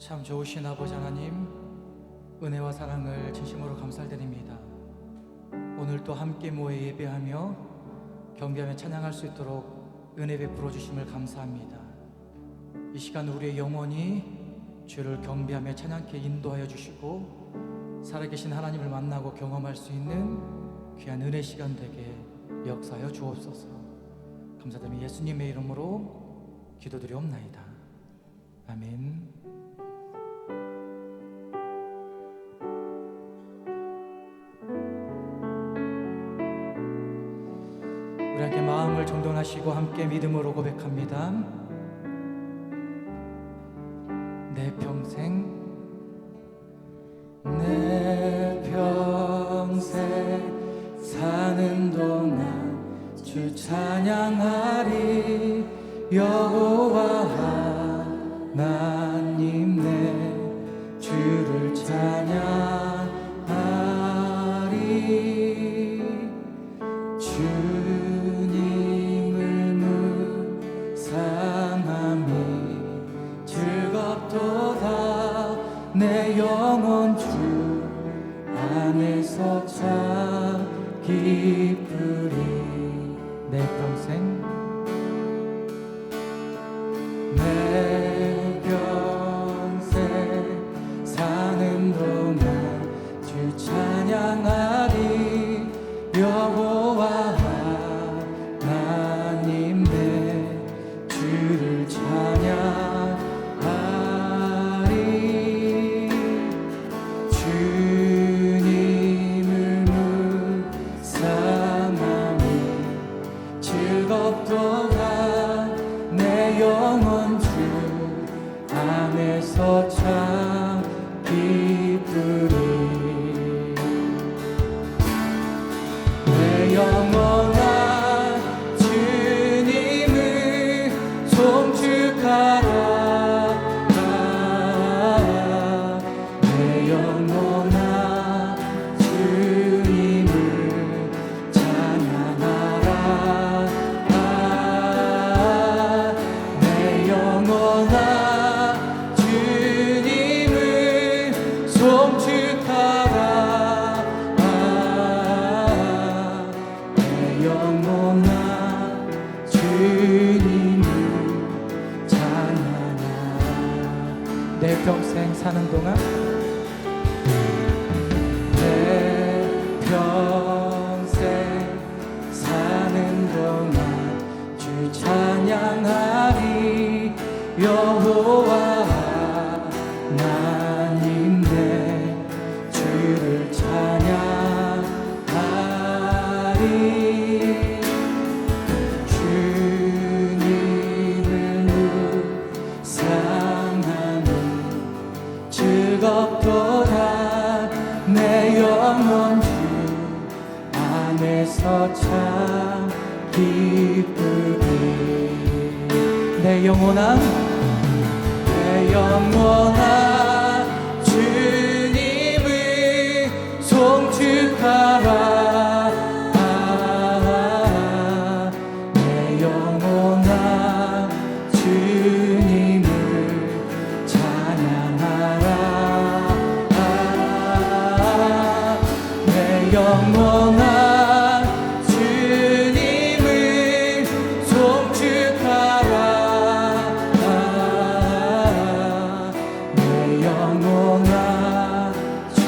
참 좋으신 아버지 하나님 은혜와 사랑을 진심으로 감사드립니다. 오늘 또 함께 모여 예배하며 경배하며 찬양할 수 있도록 은혜 베풀어 주심을 감사합니다. 이 시간 우리의 영혼이 주를 경배하며 찬양케 인도하여 주시고 살아계신 하나님을 만나고 경험할 수 있는 귀한 은혜 시간 되게 역사하여 주옵소서. 감사드리며 예수님의 이름으로 기도드리옵나이다. 아멘. 정돈하시고 함께 믿음으로 고백합니다. 내 평생 내 평생 사는 동안 주 찬양하리 여호와 하나 참 기쁘리 내 평생 내 평생 사는 동안 내 평생 사는 동안 주 찬양하리 여호와 참 기쁘리 내 영혼아 내 영혼아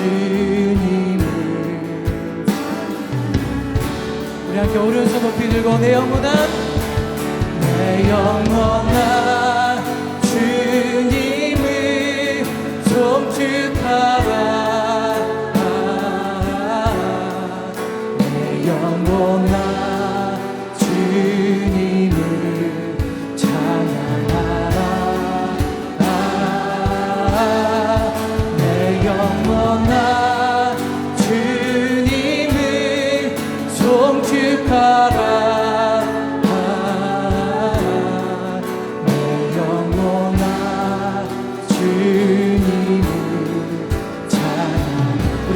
주님을. 우리 함께 오른손 높이 들고 내 영혼아 내 영혼아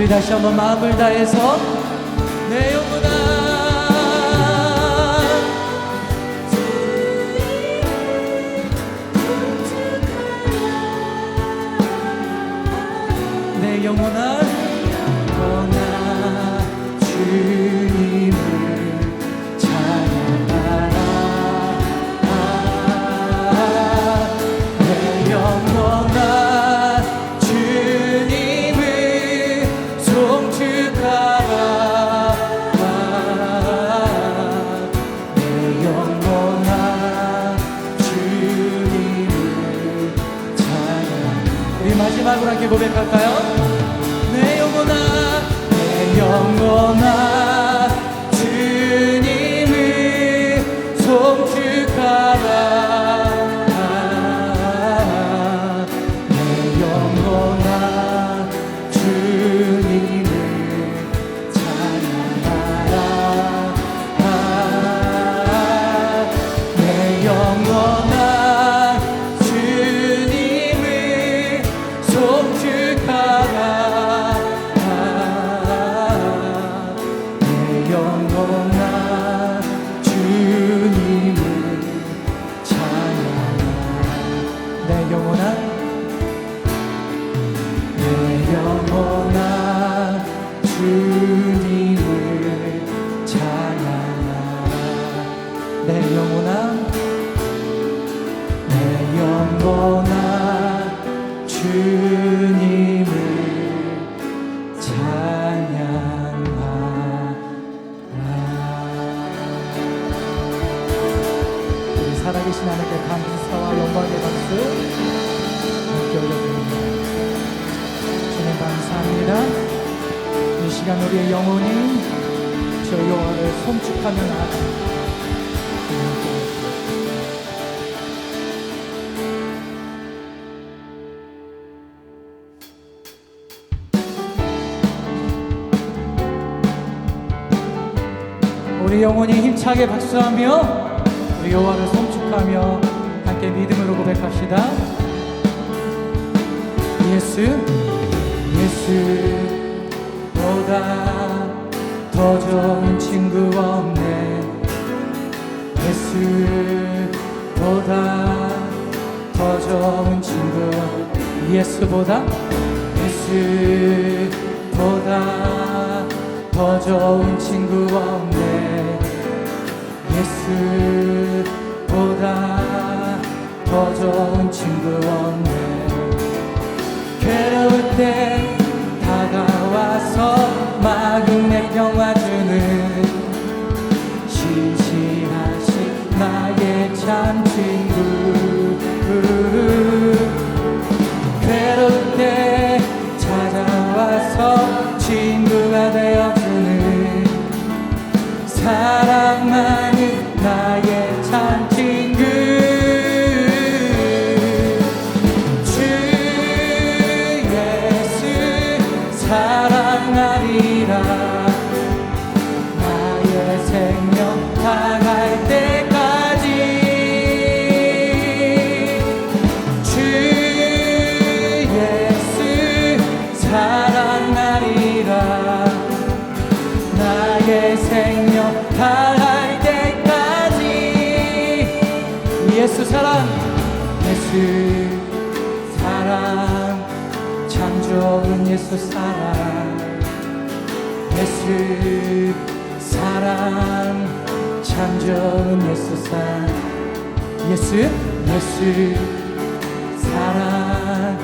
우리 다시 한번 마음을 다해서 내 영혼아 영원한 고백할까요? 내 영혼아 내 영혼아 우리의 영혼이 저 여호와를 송축하며 나아갑니다 우리 영혼이 힘차게 박수하며 우리 여호와를 송축하며 함께 믿음으로 고백합시다. 예수 예수 보다 더 좋은 친구 없네. 예수보다 더 좋은 친구 예수보다? 예수보다 더 좋은 친구 없네. 예수보다 더 좋은 친구 없네. 괴로울 때 와서 마음의 평화 주는 신실하신 나의 참 친구. 괴로울 때 찾아와서 친구가 되어주는 사랑 많 사랑 예수 사랑 참 좋은 예수 사랑. 예수 사랑 참 좋은 예수 사랑. 예수 예수 사랑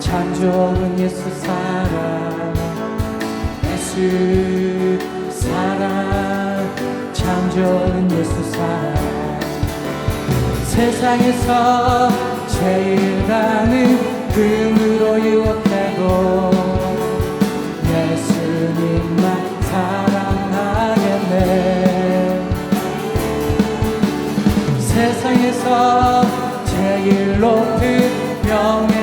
참 좋은 예수 사랑. 예수 사랑 참 좋은 예수 사랑 세상에서 제일 가는 금으로 유혹해도 예수님만 사랑하겠네. 세상에서 제일 높은 명예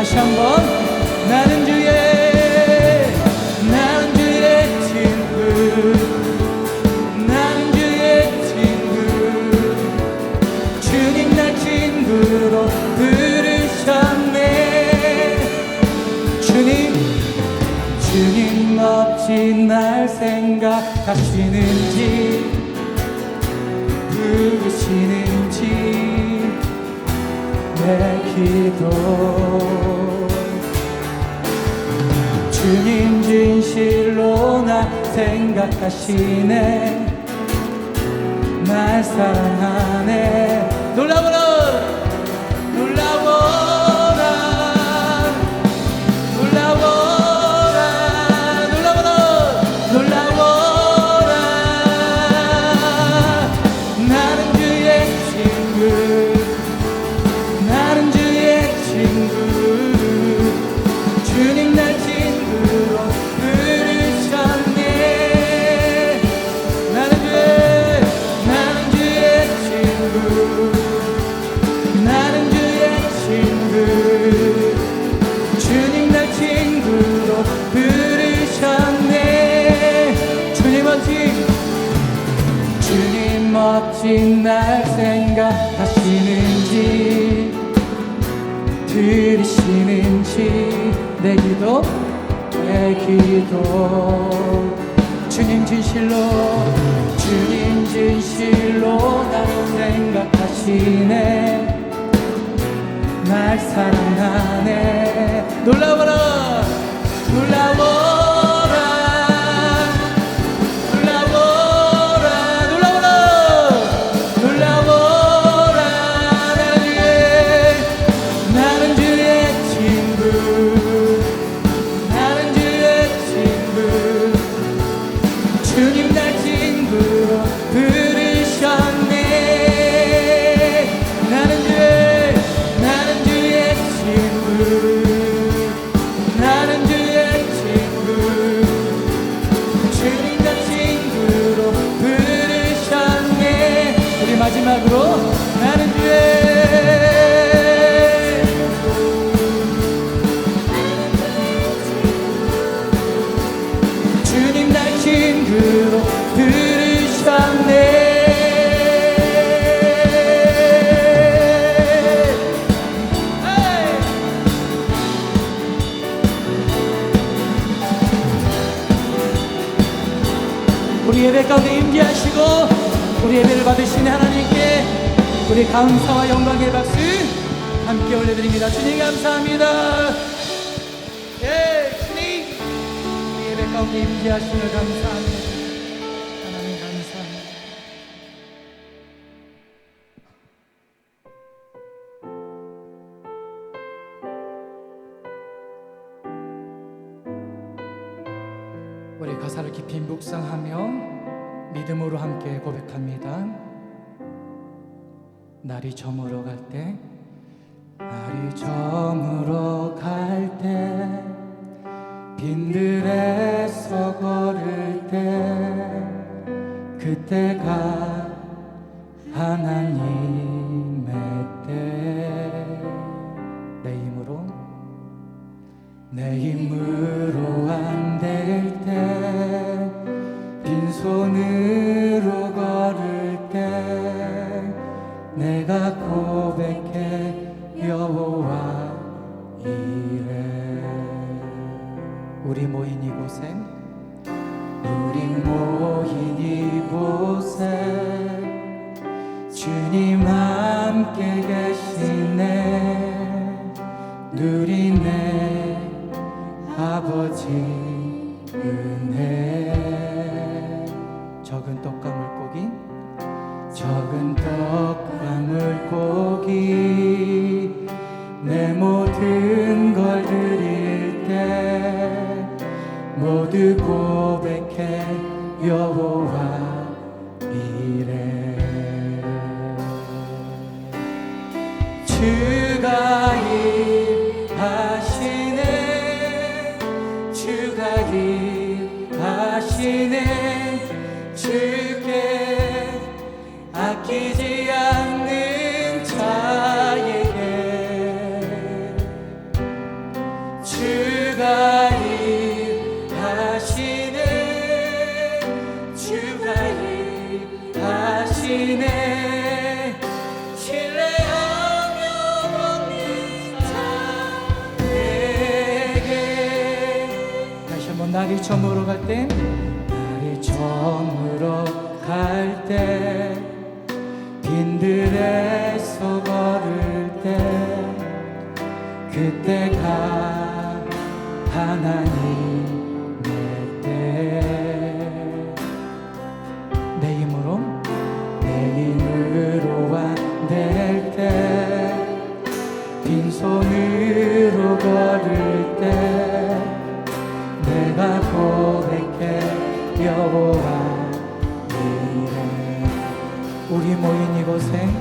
다시 한번 나는 주의 나는 주의 친구 나는 주의 친구. 주님 날 친구로 부르셨네. 주님 주님 없이 날 생각하시는지 부르시는지 내 기도. 진실로 나 생각하시네. 날 사랑하네. 놀라워라. 없이 날 생각하시는지 들으시는지 내 기도 내 기도. 주님 진실로 주님 진실로 나를 생각하시네. 날 사랑하네. 놀라워라! 놀라워! 우리 예배를 받으신 하나님께 우리 감사와 영광의 박수 함께 올려드립니다. 주님 감사합니다. 예, 주님 우리 예배 가운데 임재하시며 감사합니다. 하나님 감사합니다. 우리 가사를 깊이 묵상하며 믿음으로 함께 고백합니다. 날이 저물어 갈 때, 날이 저물어 갈 때, 빈들에서 걸을 때, 그때가 하나님의 때, 내 힘으로 내 힘으로 우리 모인 이곳에 우리 모인 이곳에 주님 함께 계시네. 누리네 아버지 모두 고백해 여호와 이래. 주가 일하시네 주가 일하시네 때 빈들에서 걸을 때 그때가 하나님 모인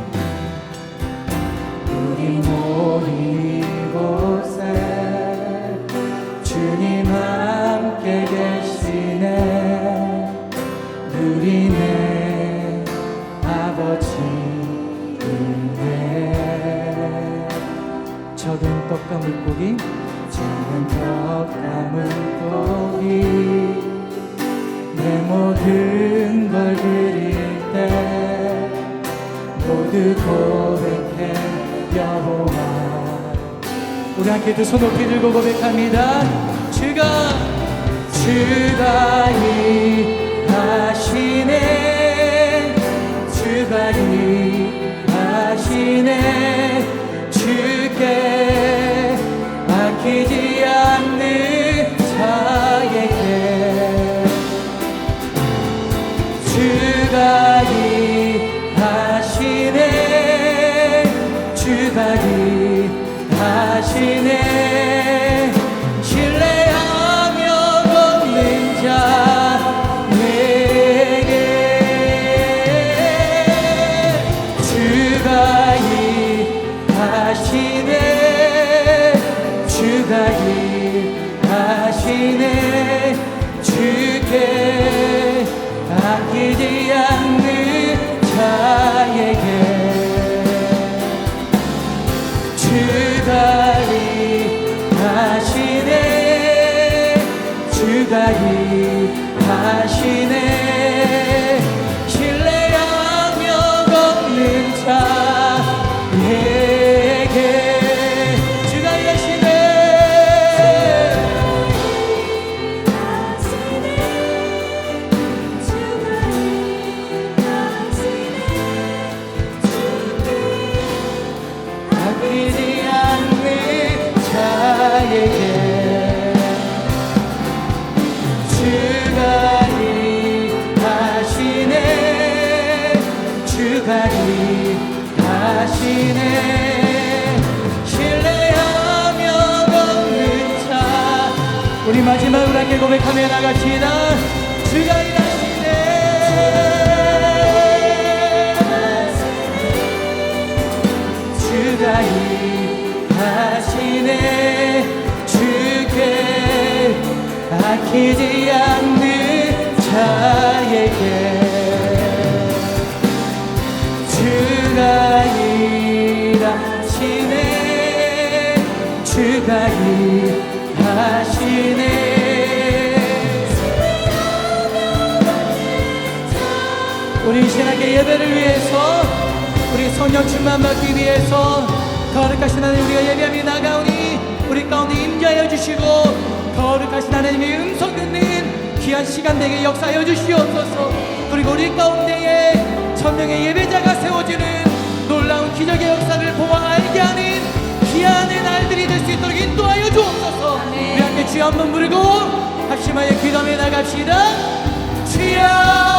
함께 두손 높이 들고 고백합니다. 주가 주가 일하시네. 주가 일 주가 일하시네 신뢰하며 걷는 자 우리 마지막으로 함께 고백하며 나갑시다. 주가 일하시네 주가 일하시네 주께 아끼지 않는 자에게 주가 일하시네. 주가 일하시네. 우리 신학의 예배를 위해서 우리 성령 충만 받기 위해서 거룩하신 하나님 우리가 예배함이 나가오니 우리 가운데 임재하여 주시고 거룩하신 하나님의 음성 듣는 귀한 시간 되게 역사하여 주시옵소서. 그리고 우리 가운데에 천명의 예배자가 세워지는 놀라운 기적의 역사를 보아 알게 하는 귀한의 날들이 될 수 있도록 인도하여 주옵소서. 우리 함께 주여 한번 부르고 합심하여 기도해 나갑시다. 주여